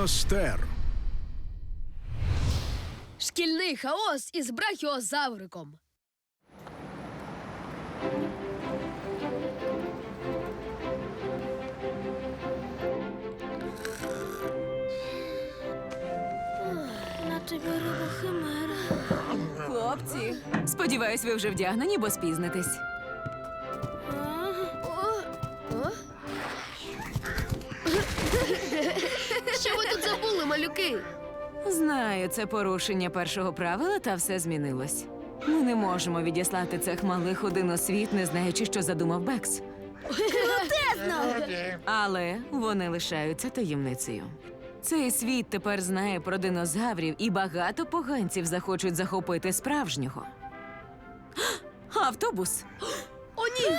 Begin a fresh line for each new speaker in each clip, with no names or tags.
Диностер.
Шкільний хаос із брахіозавриком.
На тобі риба химера.
Хлопці, сподіваюсь, ви вже вдягнені, бо спізнитесь. Знаю, це порушення першого правила, та все змінилось. Ми не можемо відіслати цих малих один у світ, не знаючи, що задумав Бекс. Але вони лишаються таємницею. Цей світ тепер знає про динозаврів, і багато поганців захочуть захопити справжнього. Автобус.
О, ні!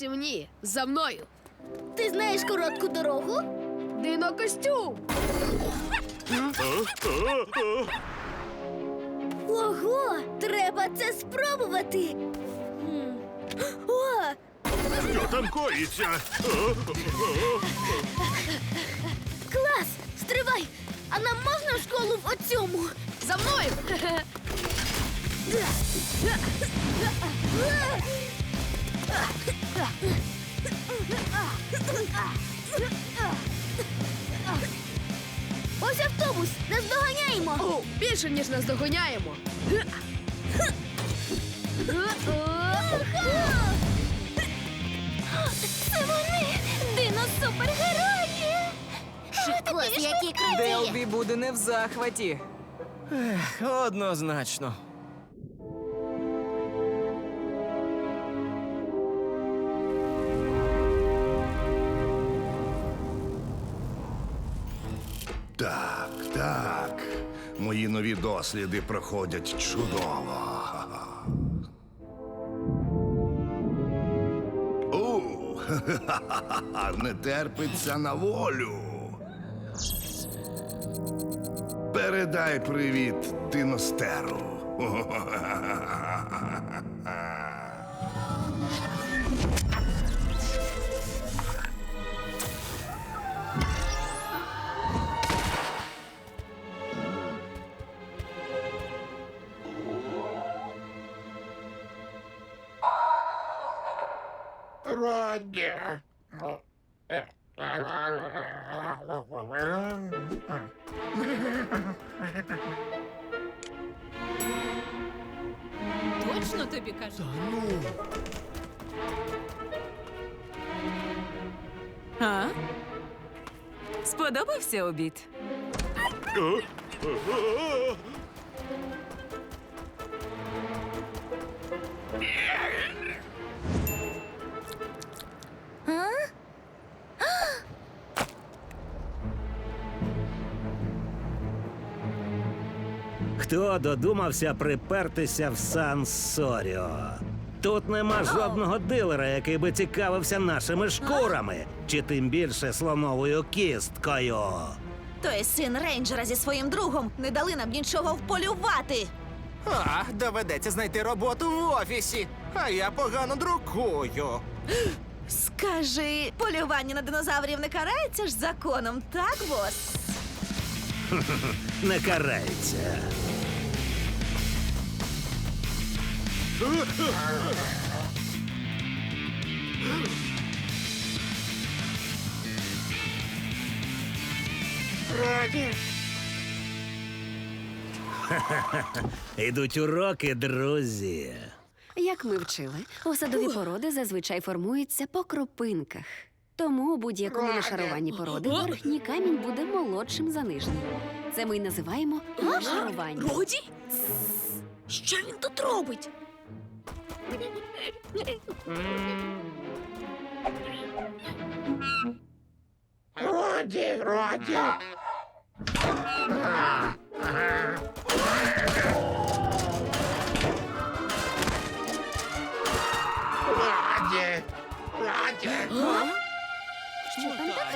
Зовсім ні. За мною.
Ти знаєш коротку дорогу?
Динокостюм!
Ого! Треба це спробувати. О!
Що там коїться?
Клас! Стривай! А нам можна в школу в оцьому?
За мною!
Ось автобус! Наздоганяємо!
О, більше, ніж нас доганяємо.
Це вони! Дино-супергерої! Клас, які круті!
Делбі буде не в захваті. Ех, однозначно.
Так, так. Мої нові досліди проходять чудово. У, не терпиться на волю. Передай привіт Диностеру.
Точно тобі кажу. А? Сподобався обід?
Хто додумався припертися в Сан Соріо? Тут нема жодного дилера, який би цікавився нашими шкурами, чи тим більше слоновою кісткою.
Той син рейнджера зі своїм другом не дали нам нічого вполювати.
А, доведеться знайти роботу в офісі. А я погано друкую.
Скажи, полювання на динозаврів не карається ж законом, так, бос?
Не карається. Ідуть уроки, друзі.
Як ми вчили, осадові породи зазвичай формуються по кропинках. Тому у будь-якому нашаруванні породи верхній камінь буде молодшим за нижній. Це ми й називаємо нашарування.
Роді? Що він тут робить?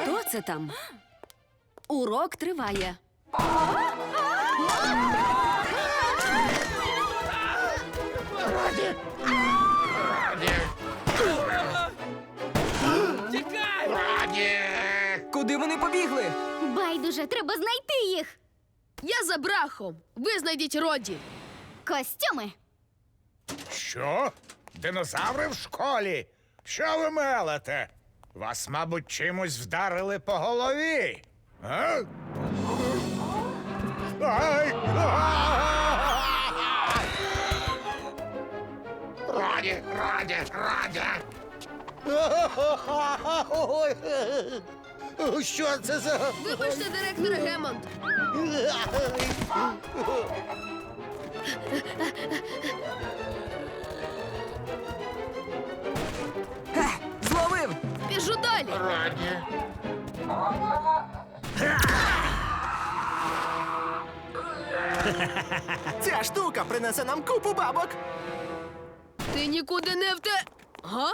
Хто це там? Урок триває.
Куди вони побігли?
Байдуже, треба знайти їх.
Я за брахом. Ви знайдіть Роді.
Костюми.
Що? Динозаври в школі? Що ви мелете? Вас, мабуть, чимось вдарили по голові. А? Ай! Раді, раді, раді!
Що це за.
Вибачте, директор Гемонд.
Зловив!
Біжу далі.
Ця штука принесе нам купу бабок.
Ти нікуди не вте. Га?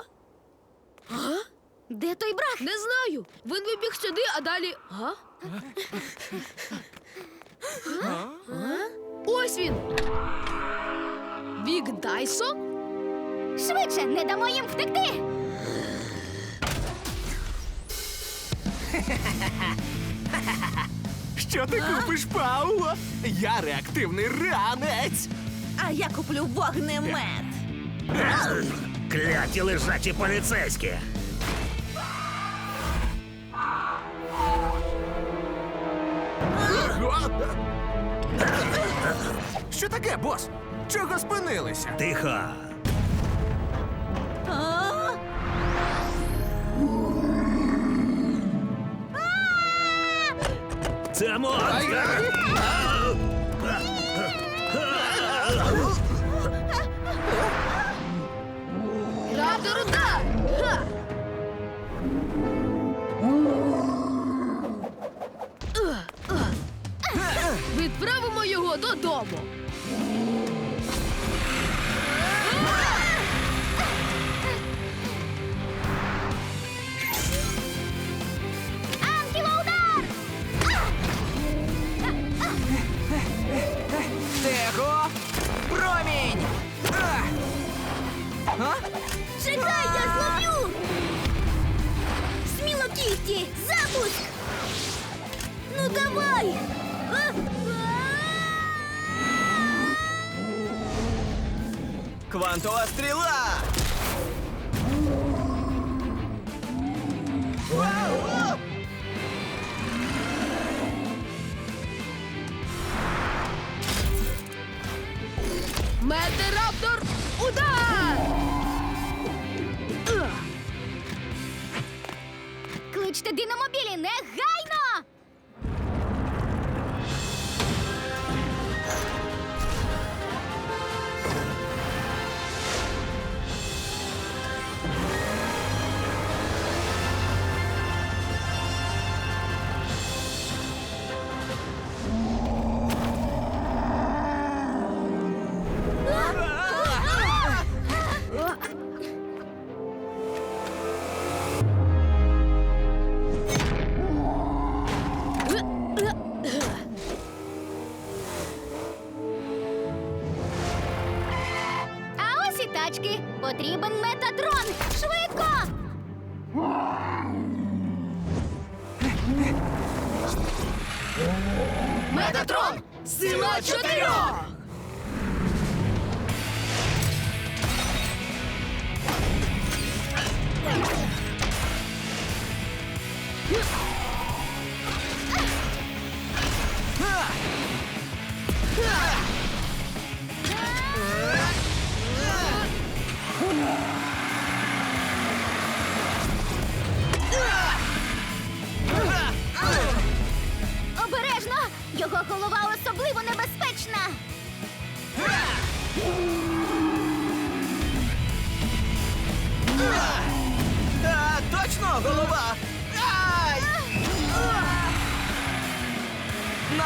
Де той брах?
Не знаю. Він вибіг сюди, а далі. Га? Га? Ось він. Вік Дайсон?
Швидше, не дамо їм втекти.
Що ти купиш, Пауло? Я реактивний ранець.
А я куплю вогнемет.
Кляті лежачі поліцейські.
Що таке, бос? Чого спинилися?
Тихо. Це монстр!
додому.
Ангелоудар!
Тихо! Промінь! А! А?
Чекай, я зловлю! Сміло кісті! Запуск! Ну давай!
Квантова стріла!
Метераптор удар!
Кличте диномобілі негайно! Метатрон!
Сила чотирьох! Thank you.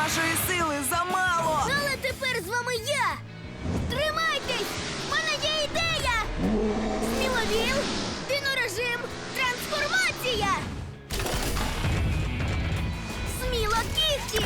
Нашої сили замало!
Але тепер з вами я! Тримайтесь! В мене є ідея! Сміловіл, динорежим, трансформація! Сміло кіхті!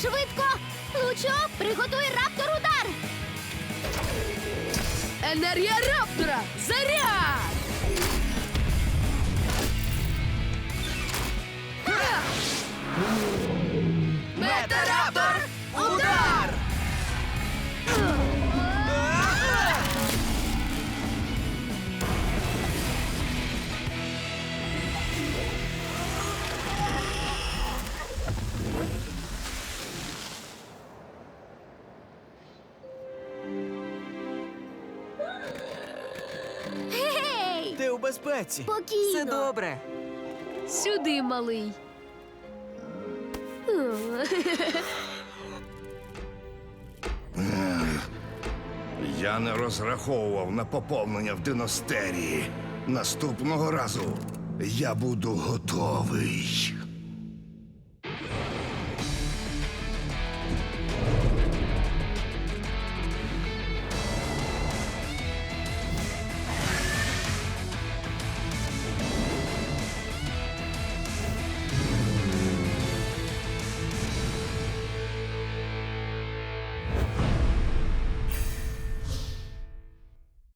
Швидко! Лучо, приготуй раптор удар!
Енергія раптора! Заряд!
Безпеці.
Спокійно.
Все добре.
Сюди, малий.
Я не розраховував на поповнення в диностерії. Наступного разу я буду готовий.